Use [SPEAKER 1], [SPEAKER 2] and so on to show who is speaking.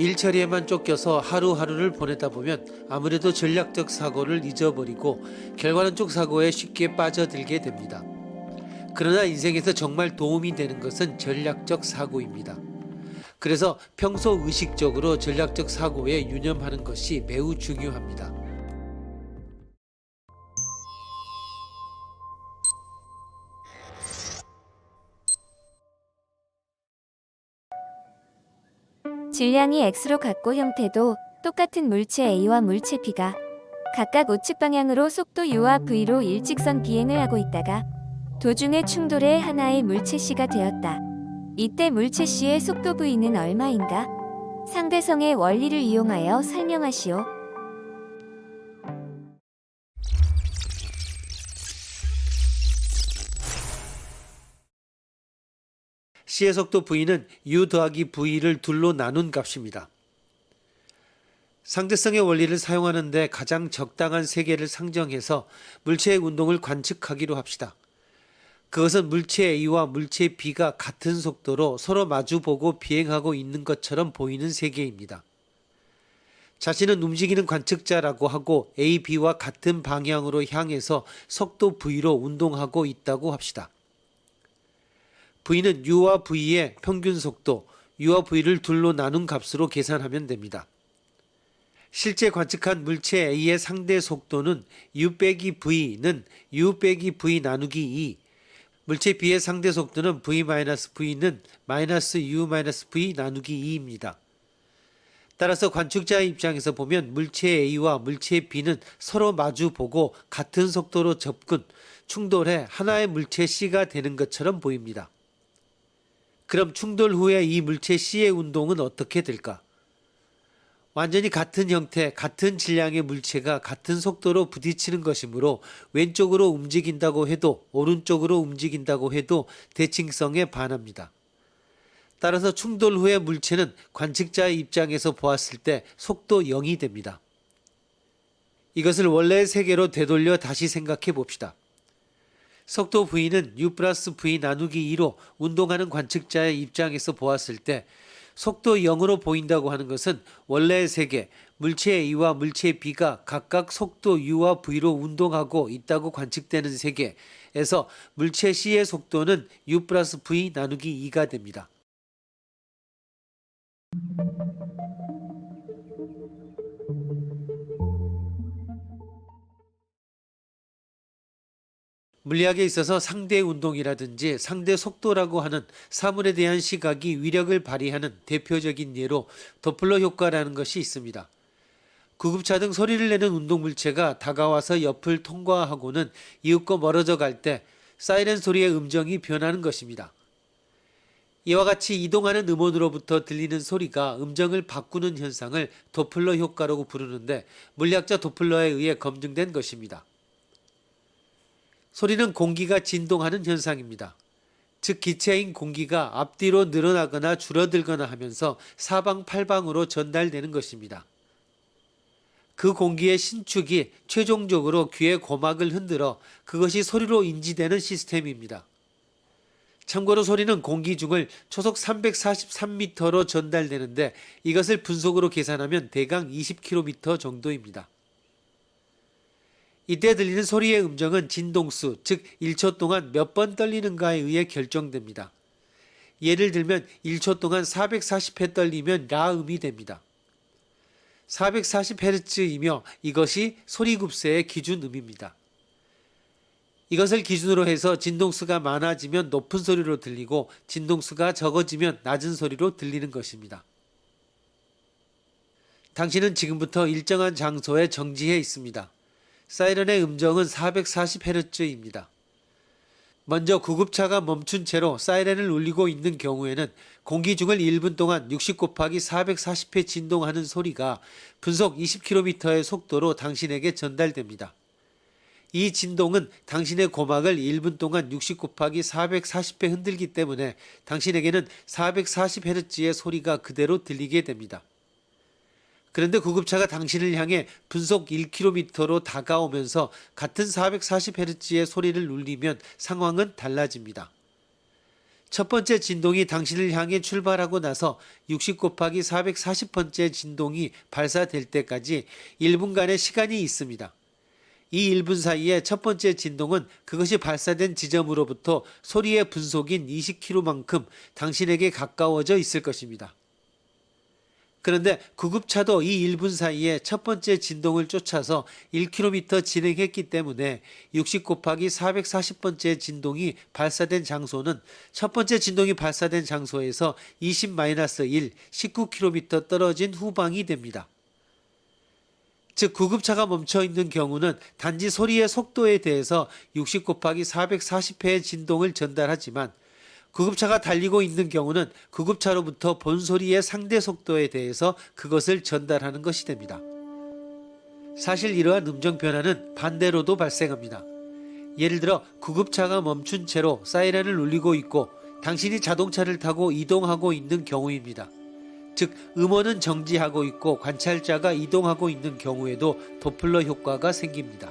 [SPEAKER 1] 일 처리에만 쫓겨서 하루하루를 보내다 보면 아무래도 전략적 사고를 잊어버리고 결과론적 사고에 쉽게 빠져들게 됩니다. 그러나 인생에서 정말 도움이 되는 것은 전략적 사고입니다. 그래서 평소 의식적으로 전략적 사고에 유념하는 것이 매우 중요합니다.
[SPEAKER 2] 질량이 X로 같고 형태도 똑같은 물체 A와 물체 B가 각각 우측 방향으로 속도 U와 V로 일직선 비행을 하고 있다가 도중에 충돌해 하나의 물체 C가 되었다. 이때 물체 C의 속도 V는 얼마인가? 상대성의 원리를 이용하여 설명하시오.
[SPEAKER 1] C의 속도 V는 U 더하기 V를 둘로 나눈 값입니다. 상대성의 원리를 사용하는데 가장 적당한 세계를 상정해서 물체의 운동을 관측하기로 합시다. 그것은 물체 A와 물체 B가 같은 속도로 서로 마주보고 비행하고 있는 것처럼 보이는 세계입니다. 자신은 움직이는 관측자라고 하고 A, B와 같은 방향으로 향해서 속도 V로 운동하고 있다고 합시다. V는 U와 V의 평균 속도, U와 V를 둘로 나눈 값으로 계산하면 됩니다. 실제 관측한 물체 A의 상대 속도는 U 빼기 V는 U 빼기 V 나누기 2, 물체 B의 상대 속도는 V 마이너스 V는 마이너스 U 마이너스 V 나누기 2입니다. 따라서 관측자의 입장에서 보면 물체 A와 물체 B는 서로 마주 보고 같은 속도로 접근, 충돌해 하나의 물체 C가 되는 것처럼 보입니다. 그럼 충돌 후에 이 물체 C의 운동은 어떻게 될까? 완전히 같은 형태, 같은 질량의 물체가 같은 속도로 부딪히는 것이므로 왼쪽으로 움직인다고 해도 오른쪽으로 움직인다고 해도 대칭성에 반합니다. 따라서 충돌 후의 물체는 관측자의 입장에서 보았을 때 속도 0이 됩니다. 이것을 원래의 세계로 되돌려 다시 생각해 봅시다. 속도 V는 U 플러스 V 나누기 2로 운동하는 관측자의 입장에서 보았을 때 속도 0으로 보인다고 하는 것은 원래의 세계, 물체 A와 물체 B가 각각 속도 U와 V로 운동하고 있다고 관측되는 세계에서 물체 C의 속도는 U 플러스 V 나누기 2가 됩니다. 물리학에 있어서 상대 운동이라든지 상대 속도라고 하는 사물에 대한 시각이 위력을 발휘하는 대표적인 예로 도플러 효과라는 것이 있습니다. 구급차 등 소리를 내는 운동 물체가 다가와서 옆을 통과하고는 이윽고 멀어져 갈 때 사이렌 소리의 음정이 변하는 것입니다. 이와 같이 이동하는 음원으로부터 들리는 소리가 음정을 바꾸는 현상을 도플러 효과라고 부르는데 물리학자 도플러에 의해 검증된 것입니다. 소리는 공기가 진동하는 현상입니다. 즉 기체인 공기가 앞뒤로 늘어나거나 줄어들거나 하면서 사방팔방으로 전달되는 것입니다. 그 공기의 신축이 최종적으로 귀의 고막을 흔들어 그것이 소리로 인지되는 시스템입니다. 참고로 소리는 공기 중을 초속 343m로 전달되는데 이것을 분속으로 계산하면 대강 20km 정도입니다. 이때 들리는 소리의 음정은 진동수, 즉 1초 동안 몇 번 떨리는가에 의해 결정됩니다. 예를 들면 1초 동안 440회 떨리면 라음이 됩니다. 440Hz이며 이것이 소리급세의 기준 음입니다. 이것을 기준으로 해서 진동수가 많아지면 높은 소리로 들리고 진동수가 적어지면 낮은 소리로 들리는 것입니다. 당신은 지금부터 일정한 장소에 정지해 있습니다. 사이렌의 음정은 440Hz입니다. 먼저 구급차가 멈춘 채로 사이렌을 울리고 있는 경우에는 공기 중을 1분 동안 60 곱하기 440회 진동하는 소리가 분속 20km의 속도로 당신에게 전달됩니다. 이 진동은 당신의 고막을 1분 동안 60 곱하기 440회 흔들기 때문에 당신에게는 440Hz의 소리가 그대로 들리게 됩니다. 그런데 구급차가 당신을 향해 분속 1km로 다가오면서 같은 440Hz의 소리를 울리면 상황은 달라집니다. 첫 번째 진동이 당신을 향해 출발하고 나서 60 곱하기 440번째 진동이 발사될 때까지 1분간의 시간이 있습니다. 이 1분 사이에 첫 번째 진동은 그것이 발사된 지점으로부터 소리의 분속인 20km만큼 당신에게 가까워져 있을 것입니다. 그런데 구급차도 이 1분 사이에 첫 번째 진동을 쫓아서 1km 진행했기 때문에 60 곱하기 440번째 진동이 발사된 장소는 첫 번째 진동이 발사된 장소에서 20-1, 19km 떨어진 후방이 됩니다. 즉 구급차가 멈춰 있는 경우는 단지 소리의 속도에 대해서 60 곱하기 440회의 진동을 전달하지만 구급차가 달리고 있는 경우는 구급차로부터 본 소리의 상대 속도에 대해서 그것을 전달하는 것이 됩니다. 사실 이러한 음정 변화는 반대로도 발생합니다. 예를 들어 구급차가 멈춘 채로 사이렌을 울리고 있고 당신이 자동차를 타고 이동하고 있는 경우입니다. 즉 음원은 정지하고 있고 관찰자가 이동하고 있는 경우에도 도플러 효과가 생깁니다.